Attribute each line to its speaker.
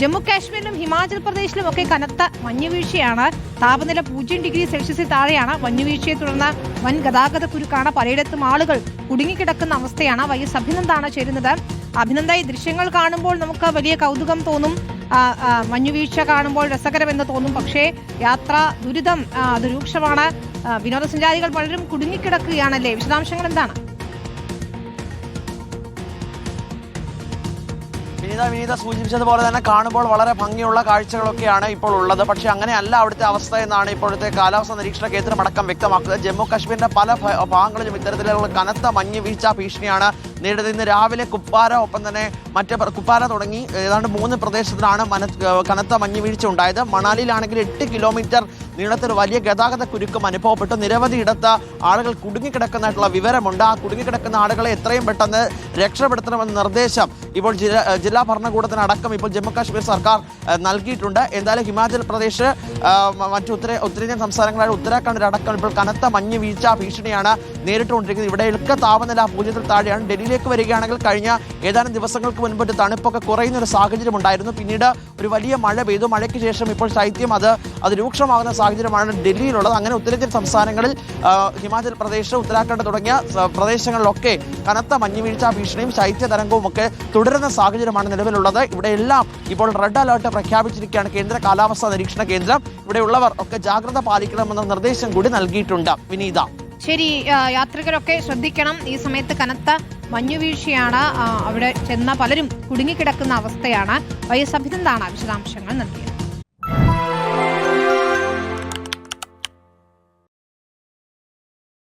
Speaker 1: ജമ്മു കാശ്മീരിലും ഹിമാചൽ പ്രദേശിലും ഒക്കെ കനത്ത മഞ്ഞുവീഴ്ചയാണ് താപനില പൂജ്യം ഡിഗ്രി സെൽഷ്യസിൽ താഴെയാണ്. മഞ്ഞുവീഴ്ചയെ തുടർന്ന് വൻ ഗതാഗത കുരുക്കാണ്. പലയിടത്തും ആളുകൾ കുടുങ്ങിക്കിടക്കുന്ന അവസ്ഥയാണ്. വൈ എസ് അഭിനന്ദാണ് ചേരുന്നത്. അഭിനന്ദ ഈ ദൃശ്യങ്ങൾ കാണുമ്പോൾ നമുക്ക് വലിയ കൗതുകം തോന്നും. മഞ്ഞുവീഴ്ച കാണുമ്പോൾ രസകരമെന്ന് തോന്നും. പക്ഷേ യാത്ര ദുരിതം ആ, അത് രൂക്ഷമാണ് വിനോദസഞ്ചാരികൾ പലരും കുടുങ്ങിക്കിടക്കുകയാണല്ലേ? വിശദാംശങ്ങൾ എന്താണ്?
Speaker 2: വിനീത വിനീത സൂചിപ്പിച്ചതുപോലെ തന്നെ കാണുമ്പോൾ വളരെ ഭംഗിയുള്ള കാഴ്ചകളൊക്കെയാണ് ഇപ്പോൾ ഉള്ളത്. പക്ഷേ അങ്ങനെയല്ല അവിടുത്തെ അവസ്ഥ എന്നാണ് ഇപ്പോഴത്തെ കാലാവസ്ഥ നിരീക്ഷണ കേന്ദ്രം അടക്കം വ്യക്തമാക്കുന്നത്. ജമ്മു കാശ്മീരിന്റെ പല ഭാഗങ്ങളിലും ഇത്തരത്തിലുള്ള കനത്ത മഞ്ഞ് വീഴ്ച ഭീഷണിയാണ് നേരിടുന്നത് ഇന്ന് രാവിലെ കുപ്പാര ഒപ്പം തന്നെ മറ്റ് പ്ര- കുപ്പാര തുടങ്ങി. ഏതാണ്ട് മൂന്ന് പ്രദേശത്തിലാണ് മന കനത്ത മഞ്ഞ് വീഴ്ച ഉണ്ടായത്. മണാലിയിലാണെങ്കിൽ എട്ട് കിലോമീറ്റർ നീളത്തിൽ വലിയ ഗതാഗത കുരുക്കും അനുഭവപ്പെട്ടു. നിരവധി ഇടത്ത് ആളുകൾ കുടുങ്ങിക്കിടക്കുന്നതായിട്ടുള്ള വിവരമുണ്ട്. ആ കുടുങ്ങിക്കിടക്കുന്ന ആളുകളെ എത്രയും പെട്ടെന്ന് രക്ഷപ്പെടുത്തണമെന്ന നിർദ്ദേശം ഇപ്പോൾ ജില്ലാ ജില്ലാ ഭരണകൂടത്തിനടക്കം ഇപ്പോൾ ജമ്മുകാശ്മീർ സർക്കാർ നൽകിയിട്ടുണ്ട്. എന്തായാലും ഹിമാചൽ പ്രദേശ് മറ്റു ഉത്തരേ ഉത്തരേന്ത്യൻ സംസ്ഥാനങ്ങളായ ഉത്തരാഖണ്ഡിലടക്കം ഇപ്പോൾ കനത്ത മഞ്ഞ് വീഴ്ച ഭീഷണിയാണ് നേരിട്ടുകൊണ്ടിരിക്കുന്നത്. ഇവിടെ ഇളക്ക താപനില പൂജ്യത്തിൽ താഴെയാണ്. ഡൽഹിയിലേക്ക് വരികയാണെങ്കിൽ കഴിഞ്ഞ ഏതാനും ദിവസങ്ങൾക്ക് മുൻപ് തണുപ്പൊക്കെ കുറയുന്ന ഒരു സാഹചര്യം ഉണ്ടായിരുന്നു. പിന്നീട് ഒരു വലിയ മഴ പെയ്തു. മഴയ്ക്ക് ശേഷം ഇപ്പോൾ ശൈത്യം അത് അത് രൂക്ഷമാകുന്ന സാഹചര്യമാണ് ഡൽഹിയിലുള്ളത്. അങ്ങനെ ഉത്തരേന്ത്യൻ സംസ്ഥാനങ്ങളിൽ ഹിമാചൽ പ്രദേശ് ഉത്തരാഖണ്ഡ് തുടങ്ങിയ പ്രദേശങ്ങളിലൊക്കെ കനത്ത മഞ്ഞുവീഴ്ച ഭീഷണിയും ശൈത്യ തരംഗവും ഒക്കെ തുടരുന്ന സാഹചര്യമാണ് നിലവിലുള്ളത്. ഇവിടെ എല്ലാം ഇപ്പോൾ റെഡ് അലേർട്ട് പ്രഖ്യാപിച്ചിരിക്കുകയാണ് കേന്ദ്ര കാലാവസ്ഥാ നിരീക്ഷണ കേന്ദ്രം. ഇവിടെയുള്ളവർ ഒക്കെ ജാഗ്രത പാലിക്കണമെന്ന നിർദ്ദേശം കൂടി നൽകിയിട്ടുണ്ട്. വിനീത.
Speaker 1: ശരി യാത്രികരൊക്കെ ശ്രദ്ധിക്കണം. ഈ സമയത്ത് കനത്ത മഞ്ഞുവീഴ്ചയാണ് അവിടെ ചെന്ന പലരും കുടുങ്ങിക്കിടക്കുന്ന അവസ്ഥയാണ്. വൈ എസ് അഭിനന്ദാണ് വിശദാംശങ്ങൾ നൽകിയത്.